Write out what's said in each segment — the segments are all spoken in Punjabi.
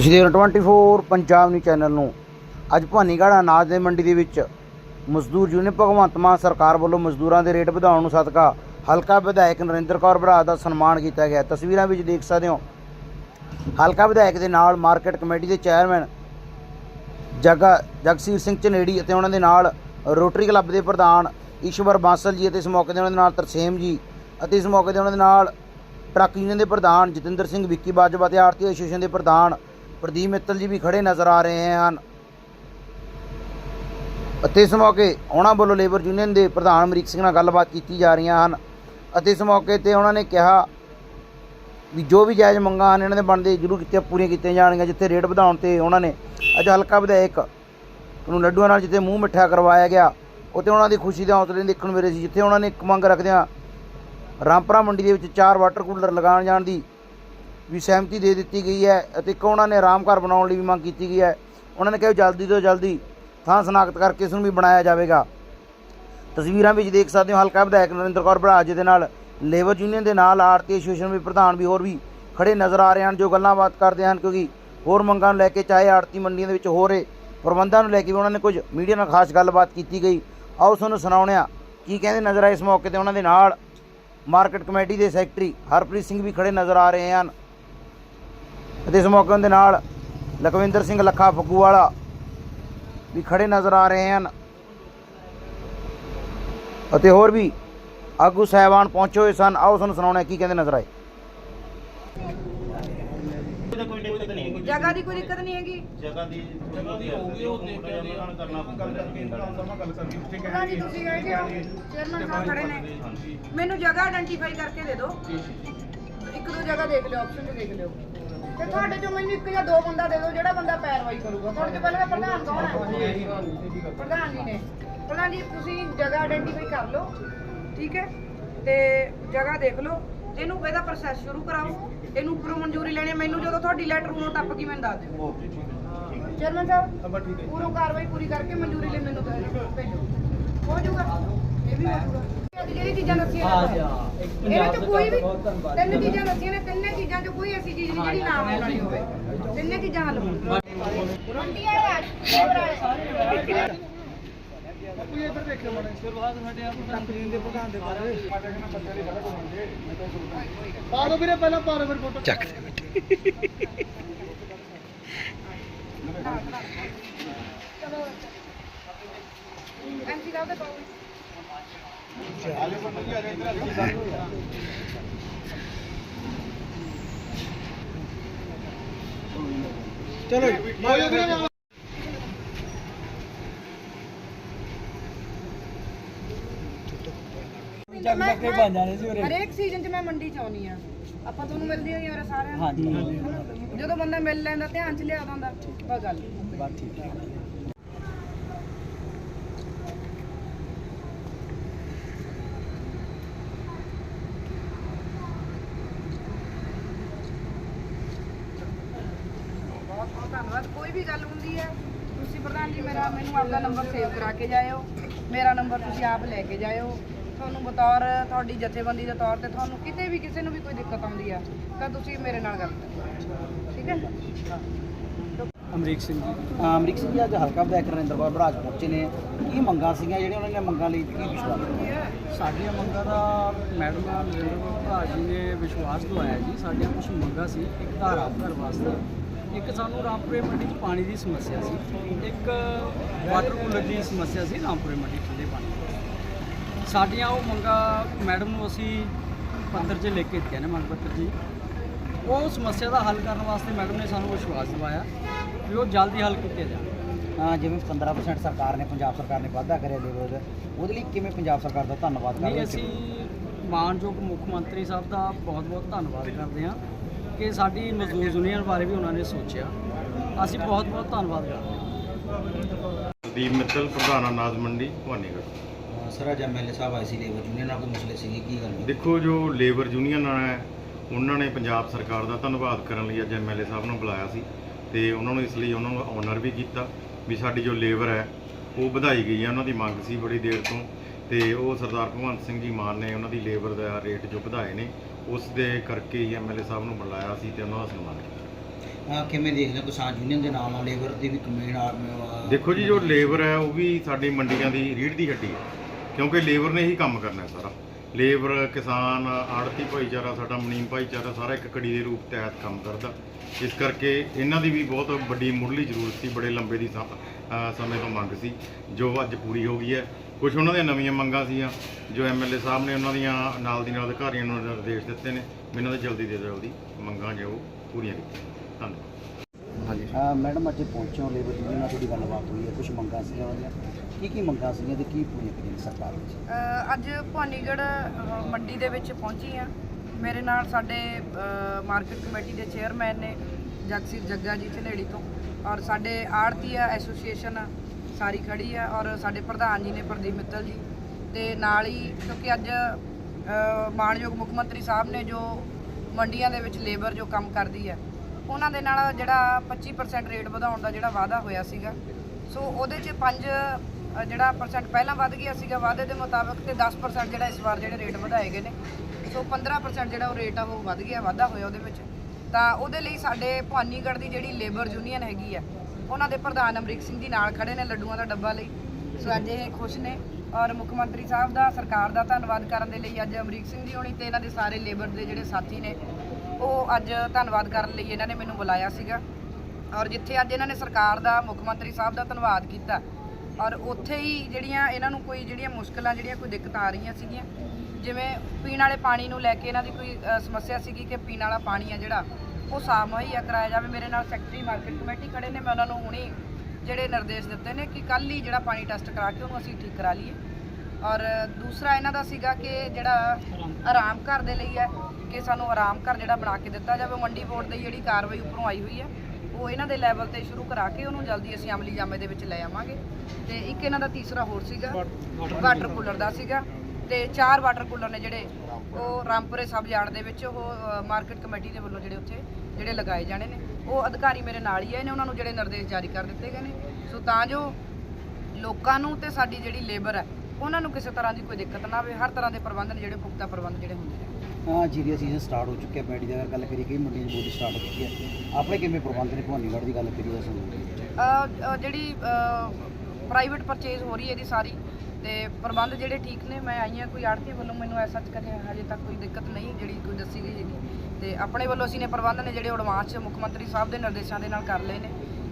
ਤੁਸੀਂ ਦੇਖ ਰਹੇ 24 ਪੰਜਾਬ ਨਿਊਜ਼ ਚੈਨਲ ਨੂੰ। ਅੱਜ ਭਾਨੀਗੜ੍ਹ ਅਨਾਜ ਦੇ ਮੰਡੀ ਦੇ ਵਿੱਚ ਮਜ਼ਦੂਰ ਯੂਨੀਅਨ ਭਗਵੰਤ ਮਾਨ ਸਰਕਾਰ ਵੱਲੋਂ ਮਜ਼ਦੂਰਾਂ ਦੇ ਰੇਟ ਵਧਾਉਣ ਨੂੰ ਸਦਕਾ ਹਲਕਾ ਵਿਧਾਇਕ ਨਰਿੰਦਰ ਕੌਰ ਬਰਾੜ ਦਾ ਸਨਮਾਨ ਕੀਤਾ ਗਿਆ। ਤਸਵੀਰਾਂ ਵਿੱਚ ਦੇਖ ਸਕਦੇ ਹੋ। ਹਲਕਾ ਵਿਧਾਇਕ ਦੇ ਨਾਲ ਮਾਰਕੀਟ ਕਮੇਟੀ ਦੇ ਚੇਅਰਮੈਨ ਜਗਾ, ਜਗਸੀਰ ਸਿੰਘ ਚਨੇੜੀ ਅਤੇ ਉਹਨਾਂ ਦੇ ਨਾਲ ਰੋਟਰੀ ਕਲੱਬ ਦੇ ਪ੍ਰਧਾਨ ਈਸ਼ਵਰ ਬਾਂਸਲ ਜੀ ਅਤੇ ਇਸ ਮੌਕੇ ਤੇ ਉਹਨਾਂ ਦੇ ਨਾਲ ਤਰਸੇਮ ਜੀ ਅਤੇ ਇਸ ਮੌਕੇ ਤੇ ਉਹਨਾਂ ਦੇ ਨਾਲ ਟਰੱਕ ਯੂਨੀਅਨ ਦੇ ਪ੍ਰਧਾਨ ਜਤਿੰਦਰ ਸਿੰਘ ਵਿੱਕੀ ਬਾਜਵਾ ਅਤੇ ਆਰਤੀ ਐਸੋਸੀਏਸ਼ਨ ਦੇ ਪ੍ਰਧਾਨ ਪ੍ਰਦੀਪ ਮਿੱਤਲ ਜੀ ਵੀ ਖੜੇ ਨਜ਼ਰ ਆ ਰਹੇ ਹਨ। ਅਤੇ ਇਸ ਮੌਕੇ ਉਹਨਾਂ ਵੱਲੋਂ ਲੇਬਰ ਯੂਨੀਅਨ ਦੇ ਪ੍ਰਧਾਨ ਅਮਰੀਕ ਸਿੰਘ ਨਾਲ ਗੱਲਬਾਤ ਕੀਤੀ ਜਾ ਰਹੀਆਂ ਹਨ। ਅਤੇ ਇਸ ਮੌਕੇ ਤੇ ਉਹਨਾਂ ਨੇ ਕਿਹਾ ਵੀ ਜੋ ਵੀ ਜਾਇਜ਼ ਮੰਗਾਂ ਹਨ, ਇਹਨਾਂ ਦੇ ਬਣਦੇ ਜ਼ਰੂਰ ਕੀਤੀਆਂ, ਪੂਰੀਆਂ ਕੀਤੀਆਂ ਜਾਣਗੀਆਂ, ਜਿੱਥੇ ਰੇਟ ਵਧਾਉਣ ਤੇ ਉਹਨਾਂ ਨੇ ਅੱਜ ਹਲਕਾ ਵਿਧਾਇਕ ਨੂੰ ਲੱਡੂਆਂ ਨਾਲ ਜਿੱਥੇ ਮੂੰਹ ਮਿੱਠਾ ਕਰਵਾਇਆ ਗਿਆ, ਉੱਥੇ ਉਹਨਾਂ ਦੀ ਖੁਸ਼ੀ ਦੇ ਹੌਸਲੇ ਦੇਖਣ ਨੂੰ ਮਿਲੇ ਸੀ, ਜਿੱਥੇ ਉਹਨਾਂ ਨੇ ਇੱਕ ਮੰਗ ਰੱਖਦਿਆਂ ਰਾਮਪਰਾ ਮੰਡੀ ਦੇ ਵਿੱਚ ਚਾਰ ਵਾਟਰ ਕੂਲਰ ਲਗਾਉਣ ਜਾਣ ਦੀ ਵੀ ਸਹਿਮਤੀ ਦੇ ਦਿੱਤੀ ਗਈ ਹੈ ਅਤੇ ਇੱਕ ਉਹਨਾਂ ਨੇ ਆਰਾਮ ਘਰ ਬਣਾਉਣ ਲਈ ਵੀ ਮੰਗ ਕੀਤੀ ਗਈ ਹੈ। ਉਹਨਾਂ ਨੇ ਕਿਹਾ ਵੀ ਜਲਦੀ ਤੋਂ ਜਲਦੀ ਥਾਂ ਸਨਾਖਤ ਕਰਕੇ ਇਸ ਨੂੰ ਵੀ ਬਣਾਇਆ ਜਾਵੇਗਾ। ਤਸਵੀਰਾਂ ਵਿੱਚ ਦੇਖ ਸਕਦੇ ਹੋ ਹਲਕਾ ਵਿਧਾਇਕ ਨਰਿੰਦਰ ਕੌਰ ਬਰਾੜ ਦੇ ਨਾਲ ਲੇਬਰ ਯੂਨੀਅਨ ਦੇ ਨਾਲ ਆਰਤੀ ਐਸੋਸੀਏਸ਼ਨ ਵੀ ਪ੍ਰਧਾਨ ਵੀ ਹੋਰ ਵੀ ਖੜੇ ਨਜ਼ਰ ਆ ਰਹੇ ਹਨ, ਜੋ ਗੱਲਾਂ ਬਾਤ ਕਰਦੇ ਹਨ ਕਿਉਂਕਿ ਹੋਰ ਮੰਗਾਂ ਨੂੰ ਲੈ ਕੇ ਚਾਹੇ ਆੜਤੀ ਮੰਡੀਆਂ ਦੇ ਵਿੱਚ ਹੋ ਰਹੇ ਪ੍ਰਬੰਧਾਂ ਨੂੰ ਲੈ ਕੇ ਵੀ ਉਹਨਾਂ ਨੇ ਕੁਝ ਮੀਡੀਆ ਨਾਲ ਖਾਸ ਗੱਲਬਾਤ ਕੀਤੀ ਗਈ। ਆਓ ਤੁਹਾਨੂੰ ਸੁਣਾਉਂਦੇ ਕੀ ਕਹਿੰਦੇ ਨਜ਼ਰ ਆਏ ਇਸ ਮੌਕੇ ਤੇ ਉਹਨਾਂ ਦੇ ਨਾਲ ਮਾਰਕੀਟ ਕਮੇਟੀ ਦੇ ਸੈਕਟਰੀ ਹਰਪ੍ਰੀਤ ਸਿੰਘ ਵੀ ਖੜੇ ਨਜ਼ਰ ਆ ਰਹੇ ਹਨ। ਅਤੇ ਇਸ ਮੌਕੇ ਦੇ ਨਾਲ ਲਖਵਿੰਦਰ ਸਿੰਘ ਲੱਖਾ ਫੱਗੂ ਵਾਲਾ ਵੀ ਖੜੇ ਨਜ਼ਰ ਆ ਰਹੇ ਹਨ। ਅਤੇ ਹੋਰ ਵੀ ਆਗੂ ਸਹਿਬਾਨ ਪਹੁੰਚੇ ਹੋਏ ਸਨ। ਆਓ ਤੁਹਾਨੂੰ ਸੁਣਾਉਣਾ ਕੀ ਕਹਿੰਦੇ ਨਜ਼ਰ ਆਏ? ਜਗ੍ਹਾ ਦੀ ਕੋਈ ਦਿੱਕਤ ਨਹੀਂ ਹੈਗੀ। ਜਗ੍ਹਾ ਦੀ ਜਗ੍ਹਾ ਦੀ ਹੋਊਗੀ ਉਹ ਦੇਖ ਕੇ ਉਹਨਾਂ ਨਾਲ ਕਰਨਾ ਪਊਗਾ ਪਤਾ ਜੀ ਤੁਸੀਂ ਗਏ ਕਿ ਚੇਅਰਮੈਨ ਸਾਹਿਬ ਖੜੇ ਨੇ। ਮੈਨੂੰ ਜਗ੍ਹਾ ਆਇਡੈਂਟੀਫਾਈ ਕਰਕੇ ਦੇ ਦਿਓ। ਇੱਕ ਦੋ ਜਗ੍ਹਾ ਦੇਖ ਲਿਓ ਆਪਸ਼ਨ ਦੇਖ ਲਿਓ। ਤੇ ਤੁਹਾਡੇ ਚੋਂ ਮੈਨੂੰ ਇੱਕ ਜਾਂ ਦੋ ਬੰਦਾ ਦੇ ਦਿਓ ਜਿਹੜਾ ਬੰਦਾ ਪੈਰਵਾਈ ਕਰੂਗਾ। ਤੁਹਾਡੇ ਤੋਂ ਪਹਿਲਾਂ ਪ੍ਰਧਾਨ ਕੌਣ ਹੈ? ਪ੍ਰਧਾਨ ਜੀ ਨੇ। ਪ੍ਰਧਾਨ ਜੀ ਤੁਸੀਂ ਜਗ੍ਹਾ ਆਇਡੈਂਟੀਫਾਈ ਕਰ ਲਓ ਠੀਕ ਹੈ? ਤੇ ਜਗ੍ਹਾ ਦੇਖ ਲਓ। ਇਹਨੂੰ ਇਹਦਾ ਪ੍ਰੋਸੈਸ ਸ਼ੁਰੂ ਕਰਾਓ। ਇਹਨੂੰ ਉੱਪਰੋਂ ਮਨਜ਼ੂਰੀ ਲੈਣੀ। ਮੈਨੂੰ ਜਦੋਂ ਤੁਹਾਡੀ ਲੈਟਰ ਨੂੰ ਟੱਪ ਗਈ ਮੈਨੂੰ ਦੱਸ ਦਿਓ। ਚੇਅਰਮੈਨ ਸਾਹਿਬ ਪੂਰੀ ਕਾਰਵਾਈ ਪੂਰੀ ਕਰਕੇ ਮਨਜ਼ੂਰੀ ਲਈ ਮੈਨੂੰ ਭੇਜੋ। ਹੋ ਜਾਊਗਾ। ਇਹ ਵੀ ਹੋ ਜਾਊਗਾ। ਜਿਹੜੀ ਚੀਜ਼ਾਂ ਦੱਸੀਆਂ ਨੇ ਇਹਨਾਂ ਚ ਕੋਈ ਵੀ ਤਿੰਨ ਚੀਜ਼ਾਂ ਦੱਸੀਆਂ ਨੇ ਤਿੰਨੇ ਚੀਜ਼ਾਂ ਚ ਕੋਈ ਐਸੀ ਚੀਜ਼ ਨਹੀਂ ਜਿਹੜੀ ਨਾ ਆਉਣ ਵਾਲੀ ਹੋਵੇ। ਤਿੰਨੇ ਚੀਜ਼ਾਂ ਹੱਲ ਹੋਣ। ਰੰਡੀ ਵਾਲਾ ਲੇਬਰ ਵਾਲਾ ਪਾ ਦੋ ਵੀਰੇ ਪਹਿਲਾਂ ਪਾ ਦੋ ਫਿਰ ਫੋਟੋ ਚੱਕ ਐਮਸੀ ਸਾਹਿਬ ਦੇ ਪਾਓ। ਚਲੋ ਆਜੋ ਵੀਰੇ ਜੱਗ ਕੇ ਬਣ ਜਾਣੇ ਸੀ ਉਰੇ। ਹਰੇਕ ਸੀਜ਼ਨ 'ਚ ਮੈਂ ਮੰਡੀ 'ਚ ਆਉਣੀ ਆ। ਆਪਾਂ ਤੁਹਾਨੂੰ ਮਿਲਦੇ ਹੋਈ ਆ ਸਾਰਿਆਂ ਨੂੰ। ਹਾਂਜੀ ਜਦੋਂ ਬੰਦਾ ਮਿਲ ਲੈਂਦਾ ਧਿਆਨ 'ਚ ਲਿਆ ਦਿੰਦਾ ਬਸ ਗੱਲ। ਬਸ ਠੀਕ ਹੈ। ਬਹੁਤ ਧੰਨਵਾਦ। ਕੋਈ ਵੀ ਗੱਲ ਹੁੰਦੀ ਹੈ ਤੁਸੀਂ ਪ੍ਰਧਾਨ ਜੀ ਮੇਰਾ ਮੈਨੂੰ ਆਪਦਾ ਨੰਬਰ ਸੇਵ ਕਰਾ ਕੇ ਜਾਇਓ। ਮੇਰਾ ਨੰਬਰ ਤੁਸੀਂ ਆਪ ਲੈ ਕੇ ਜਾਇਓ। ਤੁਹਾਨੂੰ ਬਤੌਰ ਤੁਹਾਡੀ ਜਥੇਬੰਦੀ ਦੇ ਤੌਰ ਤੇ ਤੁਹਾਨੂੰ ਕਿਤੇ ਵੀ ਕਿਸੇ ਨੂੰ ਵੀ ਕੋਈ ਦਿੱਕਤ ਆਉਂਦੀ ਆ ਤਾਂ ਤੁਸੀਂ ਮੇਰੇ ਨਾਲ ਗੱਲ ਕਰੋ। ਠੀਕ ਹੈ? ਅਮਰੀਕ ਸਿੰਘ ਜੀ। ਅਮਰੀਕ ਸਿੰਘ ਜੀ ਅੱਜ ਹਲਕਾ ਵਿਧਾਇਕ ਨਰਿੰਦਰ ਕੌਰ ਬਰਾੜ ਪਹੁੰਚੇ ਨੇ। ਕੀ ਮੰਗਾਂ ਸੀਗੀਆਂ ਜਿਹੜੀਆਂ ਉਹਨਾਂ ਨੇ ਮੰਗਾਂ ਲਈ ਕੀ ਵਿਸ਼ਵਾਸ? ਸਾਡੀਆਂ ਮੰਗਾਂ ਦਾ ਮੈਡਮ ਨਰਿੰਦਰ ਕੌਰ ਭਰਾ ਜੀ ਨੇ ਵਿਸ਼ਵਾਸ ਦਵਾਇਆ ਜੀ। ਸਾਡੀਆਂ ਕੁਝ ਮੰਗਾਂ ਸੀ। ਇੱਕ ਘਰ ਵਾਸਤੇ। ਇੱਕ ਸਾਨੂੰ ਰਾਮਪੁਰੇ ਮੰਡੀ 'ਚ ਪਾਣੀ ਦੀ ਸਮੱਸਿਆ ਸੀ ਇੱਕ ਵਾਟਰ ਕੂਲਰ ਦੀ ਸਮੱਸਿਆ ਸੀ ਰਾਮਪੁਰੇ ਮੰਡੀ ਠੰਡੇ ਪਾਣੀ ਦੀ। ਸਾਡੀਆਂ ਉਹ ਮੰਗਾਂ ਮੈਡਮ ਨੂੰ ਅਸੀਂ ਪੱਤਰ 'ਚ ਲਿਖ ਕੇ ਦਿੱਤੀਆਂ ਨੇ ਮੰਗ ਪੱਤਰ ਜੀ ਉਹ ਸਮੱਸਿਆ ਦਾ ਹੱਲ ਕਰਨ ਵਾਸਤੇ ਮੈਡਮ ਨੇ ਸਾਨੂੰ ਵਿਸ਼ਵਾਸ ਦਿਵਾਇਆ ਵੀ ਉਹ ਜਲਦੀ ਹੱਲ ਕੀਤੇ ਜਾਣ ਹਾਂ ਜਿਵੇਂ 15% ਸਰਕਾਰ ਨੇ ਪੰਜਾਬ ਸਰਕਾਰ ਨੇ ਵਾਅਦਾ ਕਰਿਆ ਲੇਬਰ ਦਾ ਉਹਦੇ ਲਈ ਕਿਵੇਂ ਪੰਜਾਬ ਸਰਕਾਰ ਦਾ ਧੰਨਵਾਦ ਕਰਦੇ ਨਹੀਂ? ਅਸੀਂ ਮਾਨਯੋਗ ਮੁੱਖ ਮੰਤਰੀ ਸਾਹਿਬ ਦਾ ਬਹੁਤ ਬਹੁਤ ਧੰਨਵਾਦ ਕਰਦੇ ਹਾਂ ਕਿ ਸਾਡੀ ਮਜ਼ਦੂਰ ਯੂਨੀਅਨ ਬਾਰੇ ਵੀ ਉਹਨਾਂ ਨੇ ਸੋਚਿਆ। ਅਸੀਂ ਬਹੁਤ ਬਹੁਤ ਧੰਨਵਾਦ ਕਰਦੇ ਹਾਂ। ਦੀਪ ਮਿੱਤਲ ਪ੍ਰਧਾਨ ਅਨਾਜ ਮੰਡੀ ਭਵਾਨੀਗੜ੍ਹ। ਸਰ ਅੱਜ ਐਮਐਲਏ ਸਾਹਿਬ ਆਏ ਸੀ ਲੇਬਰ ਯੂਨੀਅਨ ਨਾਲ ਕੋਈ ਮਸਲੇ ਸੀਗੇ? ਕੀ ਗੱਲ ਦੇਖੋ ਜੋ ਲੇਬਰ ਯੂਨੀਅਨ ਹੈ ਉਹਨਾਂ ਨੇ ਪੰਜਾਬ ਸਰਕਾਰ ਦਾ ਧੰਨਵਾਦ ਕਰਨ ਲਈ ਅੱਜ ਐਮਐਲਏ ਸਾਹਿਬ ਨੂੰ ਬੁਲਾਇਆ ਸੀ ਤੇ ਉਹਨਾਂ ਨੂੰ ਇਸ ਲਈ ਉਹਨਾਂ ਨੂੰ ਆਨਰ ਵੀ ਕੀਤਾ ਵੀ ਸਾਡੀ ਜੋ ਲੇਬਰ ਹੈ ਉਹ ਵਧਾਈ ਗਈ ਹੈ। ਉਹਨਾਂ ਦੀ ਮੰਗ ਸੀ ਬੜੀ ਦੇਰ ਤੋਂ ਤੇ ਉਹ ਸਰਦਾਰ ਭਗਵੰਤ ਸਿੰਘ ਜੀ ਮਾਨ ਨੇ ਉਹਨਾਂ ਦੀ ਲੇਬਰ ਦਾ ਰੇਟ ਜੋ ਵਧਾਏ ਨੇ ਉਸ ਦੇ ਕਰਕੇ ਹੀ ਐਮਐਲਏ ਸਾਹਿਬ ਨੂੰ ਬੁਲਾਇਆ ਸੀ ਤੇ ਉਹਨਾਂ ਦਾ ਸਨਮਾਨ ਕੀਤਾ। ਕਿਵੇਂ ਦੇਖਦੇ ਹੋ ਕਿਸਾਨ ਯੂਨੀਅਨ ਦੇ ਨਾਲ ਨਾਲ ਲੇਬਰ ਦੀ ਵੀ ਕਮੇਨ ਦੇਖੋ ਜੀ ਜੋ ਲੇਬਰ ਹੈ ਉਹ ਵੀ ਸਾਡੀ ਮੰਡੀਆਂ ਦੀ ਰੀੜ੍ਹ ਦੀ ਹੱਡੀ ਹੈ ਕਿਉਂਕਿ ਲੇਬਰ ਨੇ ਹੀ ਕੰਮ ਕਰਨਾ ਹੈ ਸਾਰਾ। ਲੇਬਰ ਕਿਸਾਨ ਆੜਤੀ ਭਾਈਚਾਰਾ ਸਾਡਾ ਮਨੀਮ ਭਾਈਚਾਰਾ ਸਾਰਾ ਇੱਕ ਕੜੀ ਦੇ ਰੂਪ ਤਹਿਤ ਕੰਮ ਕਰਦਾ। ਇਸ ਕਰਕੇ ਇਹਨਾਂ ਦੀ ਵੀ ਬਹੁਤ ਵੱਡੀ ਮੁੱਢਲੀ ਜ਼ਰੂਰਤ ਸੀ ਬੜੇ ਲੰਬੇ ਦੀ ਸਮੇਂ ਤੋਂ ਮੰਗ ਸੀ। ਜੋ ਅੱਜ ਪੂਰੀ ਹੋ ਗਈ ਹੈ ਕੁਝ ਉਹਨਾਂ ਦੀਆਂ ਨਵੀਆਂ ਮੰਗਾਂ ਸੀਆਂ ਜੋ ਐਮਐਲਏ ਸਾਹਿਬ ਨੇ ਉਹਨਾਂ ਦੀਆਂ ਨਾਲ ਦੀ ਨਾਲ ਅਧਿਕਾਰੀਆਂ ਨੂੰ ਨਿਰਦੇਸ਼ ਦਿੱਤੇ ਨੇ। ਇਹਨਾਂ ਦੇ ਜਲਦੀ ਤੋਂ ਜਲਦੀ। ਮੰਗਾਂ ਜੋ ਉਹ ਪੂਰੀਆਂ ਕੀਤੀਆਂ। ਧੰਨਵਾਦ। ਹਾਂਜੀ। ਮੈਡਮ ਅੱਜ ਪਹੁੰਚੇ ਹੋ ਲੇਬਰ ਯੂਨੀਅਨ ਨਾਲ ਤੁਹਾਡੀ ਗੱਲਬਾਤ ਹੋਈ ਹੈ ਕੁਝ ਮੰਗਾਂ ਸੀਗੀਆਂ ਉਹਦੀਆਂ। ਕੀ ਕੀ ਮੰਗਾਂ ਸੀਗੀਆਂ ਤੇ ਕੀ ਪੂਰੀਆਂ ਕਰੀਆਂ ਸਰਕਾਰ ਨੇ ਅ, ਅੱਜ ਭਵਾਨੀਗੜ੍ਹ ਅ, ਮੰਡੀ ਦੇ ਵਿੱਚ ਪਹੁੰਚੀ ਆ ਮੇਰੇ ਨਾਲ ਸਾਡੇ ਮਾਰਕੀਟ ਕਮੇਟੀ ਦੇ ਚੇਅਰਮੈਨ ਨੇ ਜਗਸੀਰ ਜੱਗਾ ਜੀ ਝਲੇੜੀ ਤੋਂ। ਔਰ ਸਾਡੇ ਆੜਤੀਆ ਐਸੋਸੀਏਸ਼ਨ ਸਾਰੀ ਖੜੀ ਆ ਔਰ ਸਾਡੇ ਪ੍ਰਧਾਨ ਜੀ ਨੇ ਪ੍ਰਦੀਪ ਮਿੱਤਲ ਜੀ ਤੇ ਨਾਲ ਹੀ ਕਿਉਂਕਿ ਅੱਜ ਅ, ਮਾਣਯੋਗ ਮੁੱਖ ਮੰਤਰੀ ਸਾਹਿਬ ਨੇ ਜੋ ਮੰਡੀਆਂ ਦੇ ਵਿੱਚ ਲੇਬਰ ਜੋ ਕੰਮ ਕਰਦੀ ਹੈ ਉਹਨਾਂ ਦੇ ਨਾਲ ਜਿਹੜਾ 25% ਰੇਟ ਵਧਾਉਣ ਦਾ ਜਿਹੜਾ ਵਾਅਦਾ ਹੋਇਆ ਸੀਗਾ। ਸੋ ਉਹਦੇ 'ਚ 5 ਜਿਹੜਾ ਪਰਸੈਂਟ ਪਹਿਲਾਂ ਵੱਧ ਗਿਆ ਸੀਗਾ ਵਾਅਦੇ ਦੇ ਮੁਤਾਬਕ ਤੇ 10% ਜਿਹੜਾ ਇਸ ਵਾਰ ਜਿਹੜੇ ਰੇਟ ਵਧਾਏ ਗਏ ਨੇ। ਸੋ 15% ਜਿਹੜਾ ਉਹ ਰੇਟ ਆ ਉਹ ਵੱਧ ਗਿਆ ਵਾਧਾ ਹੋਇਆ ਉਹਦੇ ਵਿੱਚ। ਤਾਂ ਉਹਦੇ ਲਈ ਸਾਡੇ ਭਵਾਨੀਗੜ੍ਹ ਦੀ ਜਿਹੜੀ ਲੇਬਰ ਯੂਨੀਅਨ ਹੈਗੀ ਆ ਉਹਨਾਂ ਦੇ ਪ੍ਰਧਾਨ ਅਮਰੀਕ ਸਿੰਘ ਜੀ ਨਾਲ ਖੜੇ ਨੇ ਲੱਡੂਆਂ ਦਾ ਡੱਬਾ ਲਈ। ਸੋ ਅੱਜ ਇਹ ਖੁਸ਼ ਨੇ ਔਰ ਮੁੱਖ ਮੰਤਰੀ ਸਾਹਿਬ ਦਾ ਸਰਕਾਰ ਦਾ ਧੰਨਵਾਦ ਕਰਨ ਦੇ ਲਈ ਅੱਜ ਅਮਰੀਕ ਸਿੰਘ ਜੀ ਹੋਣੀ ਤੇ ਇਹਨਾਂ ਦੇ ਸਾਰੇ ਲੇਬਰ ਦੇ ਜਿਹੜੇ ਸਾਥੀ ਨੇ, ਉਹ ਅੱਜ ਧੰਨਵਾਦ ਕਰਨ ਲਈ ਇਹਨਾਂ ਨੇ ਮੈਨੂੰ ਬੁਲਾਇਆ ਸੀਗਾ। ਔਰ ਜਿੱਥੇ ਅੱਜ ਇਹਨਾਂ ਨੇ ਸਰਕਾਰ ਦਾ, ਮੁੱਖ ਮੰਤਰੀ ਸਾਹਿਬ ਦਾ ਧੰਨਵਾਦ ਕੀਤਾ, ਔਰ ਉੱਥੇ ਹੀ ਜਿਹੜੀਆਂ ਇਹਨਾਂ ਨੂੰ ਕੋਈ ਜਿਹੜੀਆਂ ਮੁਸ਼ਕਲਾਂ, ਜਿਹੜੀਆਂ ਕੋਈ ਦਿੱਕਤਾਂ ਆ ਰਹੀਆਂ ਸੀਗੀਆਂ, ਜਿਵੇਂ ਪੀਣ ਵਾਲੇ ਪਾਣੀ ਨੂੰ ਲੈ ਕੇ ਇਹਨਾਂ ਦੀ ਕੋਈ ਸਮੱਸਿਆ ਸੀਗੀ ਕਿ ਪੀਣ ਵਾਲਾ ਪਾਣੀ ਆ ਜਿਹੜਾ ਉਹ ਸਾਫ਼ ਮੁਹੱਈਆ ਕਰਾਇਆ ਜਾਵੇ। ਮੇਰੇ ਨਾਲ ਸੈਕਟਰੀ ਮਾਰਕੀਟ ਕਮੇਟੀ ਖੜੇ ਨੇ, ਮੈਂ ਉਹਨਾਂ ਨੂੰ ਹੁਣੇ ਜਿਹੜੇ ਨਿਰਦੇਸ਼ ਦਿੱਤੇ ਨੇ ਕਿ ਕੱਲ ਹੀ ਜਿਹੜਾ ਪਾਣੀ ਟੈਸਟ ਕਰਾ ਕੇ ਉਹਨੂੰ ਅਸੀਂ ਠੀਕ ਕਰਾ ਲਈਏ। ਔਰ ਦੂਸਰਾ ਇਹਨਾਂ ਦਾ ਸੀਗਾ ਕਿ ਜਿਹੜਾ ਆਰਾਮ ਘਰ ਦੇ ਲਈ ਹੈ, ਕਿ ਸਾਨੂੰ ਆਰਾਮ ਘਰ ਜਿਹੜਾ ਬਣਾ ਕੇ ਦਿੱਤਾ ਜਾਵੇ। ਮੰਡੀ ਬੋਰਡ ਦੀ ਜਿਹੜੀ ਕਾਰਵਾਈ ਉੱਪਰੋਂ ਆਈ ਹੋਈ ਹੈ, ਉਹ ਇਹਨਾਂ ਦੇ ਲੈਵਲ ਤੇ ਸ਼ੁਰੂ ਕਰਾ ਕੇ ਉਹਨੂੰ ਜਲਦੀ ਅਸੀਂ ਅਮਲੀ ਜਾਮੇ ਦੇ ਵਿੱਚ ਲੈ ਆਵਾਂਗੇ। ਤੇ ਇੱਕ ਇਹਨਾਂ ਦਾ ਤੀਸਰਾ ਹੋਰ ਸੀਗਾ ਵਾਟਰ ਕੂਲਰ ਦਾ ਸੀਗਾ। ਤੇ ਚਾਰ ਵਾਟਰ ਕੂਲਰ ਨੇ ਜਿਹੜੇ, ਉਹ ਰਾਮਪੁਰੇ ਸਬ ਯਾਰਡ ਦੇ ਵਿੱਚ ਉਹ ਮਾਰਕੀਟ ਕਮੇਟੀ ਦੇ ਵੱਲੋਂ ਜਿਹੜੇ ਉੱਥੇ ਜਿਹੜੇ ਲਗਾਏ ਜਾਣੇ ਨੇ ਉਹ ਅਧਿਕਾਰੀ ਮੇਰੇ ਨਾਲ ਹੀ ਆਏ ਨੇ ਉਹਨਾਂ ਨੂੰ ਜਿਹੜੇ ਨਿਰਦੇਸ਼ ਜਾਰੀ ਕਰ ਦਿੱਤੇ ਗਏ ਨੇ। ਸੋ ਤਾਂ ਜੋ ਲੋਕਾਂ ਨੂੰ ਤੇ ਸਾਡੀ ਜਿਹੜੀ ਲੇਬਰ ਹੈ ਉਹਨਾਂ ਨੂੰ ਕਿਸੇ ਤਰ੍ਹਾਂ ਦੀ ਕੋਈ ਦਿੱਕਤ ਨਾ ਆਵੇ ਹਰ ਤਰ੍ਹਾਂ ਦੇ ਪ੍ਰਬੰਧ ਨੇ ਜਿਹੜੇ ਪੁਖਤਾ ਪ੍ਰਬੰਧ ਜਿਹੜੇ ਹੁੰਦੇ ਨੇ। ਹਾਂ ਜੀਰੀਆ ਸੀਜ਼ਨ ਸਟਾਰਟ ਹੋ ਚੁੱਕਿਆ ਪੈਡੀ ਦੀ ਅਗਰ ਗੱਲ ਕਰੀਏ ਕਈ ਮੰਡੀਆਂ 'ਚ ਬੋਲੀ ਸਟਾਰਟ ਹੋ ਚੁੱਕੀ ਹੈ। ਆਪਣੇ ਕਿਵੇਂ ਪ੍ਰਬੰਧ ਨੇ ਭਵਾਨੀਗੜ੍ਹ ਦੀ ਗੱਲ ਅ, ਅ, ਜਿਹੜੀ ਪ੍ਰਾਈਵੇਟ ਪਰਚੇਜ਼ ਹੋ ਰਹੀ ਹੈ ਇਹਦੀ ਸਾਰੀ ਤੇ ਪ੍ਰਬੰਧ ਜਿਹੜੇ ਠੀਕ ਨੇ ਮੈਂ ਆਈ ਹਾਂ ਕੋਈ ਆੜਤੀ ਵੱਲੋਂ ਮੈਨੂੰ ਐਸਾ ਕਦੇ ਹਜੇ ਤੱਕ ਕੋਈ ਦਿੱਕਤ ਨਹੀਂ ਜਿਹੜੀ ਕੋਈ ਦੱਸੀ ਗਈ ਹੈਗੀ। ਤੇ ਆਪਣੇ ਵੱਲੋਂ ਅਸੀਂ ਨੇ ਪ੍ਰਬੰਧ ਨੇ ਜਿਹੜੇ ਐਡਵਾਂਸ 'ਚ ਮੁੱਖ ਮੰਤਰੀ ਸਾਹਿਬ ਦੇ ਨਿਰਦੇਸ਼ਾਂ ਦੇ ਨਾਲ ਕਰ ਲਏ ਨੇ।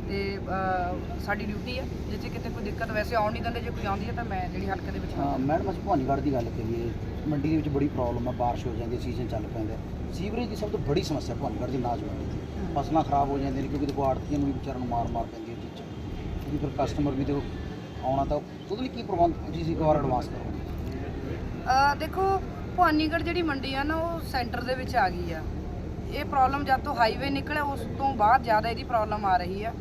ਤੇ ਅ, ਸਾਡੀ ਡਿਊਟੀ ਹੈ ਜਿੱਥੇ ਕਿਤੇ ਕੋਈ ਦਿੱਕਤ ਵੈਸੇ ਆਉਣ ਨਹੀਂ ਦਿੰਦੇ ਜੇ ਕੋਈ ਆਉਂਦੀ ਹੈ ਤਾਂ ਮੈਂ ਜਿਹੜੀ ਹਲਕੇ ਦੇ ਵਿੱਚ ਹਾਂ ਹਾਂ। ਮੈਡਮ ਅਸੀਂ ਭਵਾਨੀਗੜ੍ਹ ਦੀ ਗੱਲ ਕਰੀਏ ਮੰਡੀ ਦੇ ਵਿੱਚ ਬੜੀ ਪ੍ਰੋਬਲਮ ਹੈ ਬਾਰਿਸ਼ ਹੋ ਜਾਂਦੀ ਹੈ ਸੀਜ਼ਨ ਚੱਲ ਪੈਂਦਾ ਹੈ। ਸੀਵਰੇਜ ਦੀ ਸਭ ਤੋਂ ਬੜੀ ਸਮੱਸਿਆ ਭਵਾਨੀਗੜ੍ਹ ਦੀ ਨਾਜ ਮੰਡੀ ਦੀ ਫਸਲਾਂ ਖਰਾਬ ਹੋ ਜਾਂਦੀਆਂ ਨੇ ਕਿਉਂਕਿ ਦੇਖੋ ਆੜਤੀਆਂ ਨੂੰ ਵੀ ਵਿਚਾਰਿਆਂ ਨੂੰ ਮਾਰ ਮਾਰ ਪੈਂਦੀ ਹੈ ਚੀਜ਼। ਕਿਉਂਕਿ ਫਿਰ ਕਸਟਮਰ ਵੀ ਦੇਖੋ ਆਉਣਾ ਤਾਂ ਉਹਦੇ ਲਈ ਕੀ ਪ੍ਰਬੰਧ ਤੁਸੀਂ ਇੱਕ ਵਾਰ ਐਡਵਾਂਸ ਕਰੋ ਅ, ਦੇਖੋ ਭਵਾਨੀਗੜ੍ਹ ਜਿਹੜੀ ਮੰਡੀ ਆ ਨਾ ਉਹ ਸੈਂਟਰ ਦੇ ਵਿੱਚ ਆ ਗਈ ਆ। ਇਹ ਪ੍ਰੋਬਲਮ ਜਦ ਤੋਂ ਹਾਈਵੇ ਨਿਕਲਿਆ ਉਸ ਤੋਂ ਬਾਅਦ ਜ਼ਿਆਦਾ ਇਹਦੀ ਪ੍ਰੋਬਲਮ ਆ ਰਹੀ ਆ।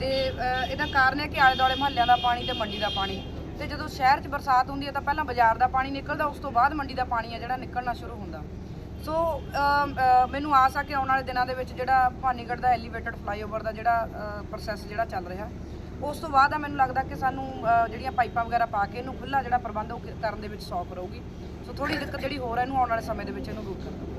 ਤੇ ਅ, ਇਹਦਾ ਕਾਰਨ ਹੈ ਕਿ ਆਲੇ ਦੁਆਲੇ ਮਹੱਲਿਆਂ ਦਾ ਪਾਣੀ ਤੇ ਮੰਡੀ ਦਾ ਪਾਣੀ। ਤੇ ਜਦੋਂ ਸ਼ਹਿਰ 'ਚ ਬਰਸਾਤ ਹੁੰਦੀ ਹੈ ਤਾਂ ਪਹਿਲਾਂ ਬਾਜ਼ਾਰ ਦਾ ਪਾਣੀ ਨਿਕਲਦਾ ਉਸ ਤੋਂ ਬਾਅਦ ਮੰਡੀ ਦਾ ਪਾਣੀ ਆ ਜਿਹੜਾ ਨਿਕਲਣਾ ਸ਼ੁਰੂ ਹੁੰਦਾ। ਸੋ ਅ, ਅ, ਮੈਨੂੰ ਆਸ ਆ ਕਿ ਆਉਣ ਵਾਲੇ ਦਿਨਾਂ ਦੇ ਵਿੱਚ ਜਿਹੜਾ ਭਵਾਨੀਗੜ੍ਹ ਦਾ ਐਲੀਵੇਟਡ ਫਲਾਈਓਵਰ ਦਾ ਜਿਹੜਾ ਪ੍ਰੋਸੈਸ ਜਿਹੜਾ ਚੱਲ ਰਿਹਾ ਉਸ ਤੋਂ ਬਾਅਦ ਆ ਮੈਨੂੰ ਲੱਗਦਾ ਕਿ ਸਾਨੂੰ ਜਿਹੜੀਆਂ ਪਾਈਪਾਂ ਵਗੈਰਾ ਪਾ ਕੇ ਇਹਨੂੰ ਖੁੱਲਾ ਜਿਹੜਾ ਪ੍ਰਬੰਧ ਉਹ ਕਰਨ ਦੇ ਵਿੱਚ ਸੌਖ ਰਹੂਗੀ। ਸੋ ਥੋੜੀ ਦਿੱਕਤ ਜਿਹੜੀ ਹੋਰ ਹੈ ਇਹਨੂੰ ਆਉਣ ਵਾਲੇ ਸਮੇਂ ਦੇ ਵਿੱਚ ਇਹਨੂੰ ਦੂਰ ਕਰਨਾ।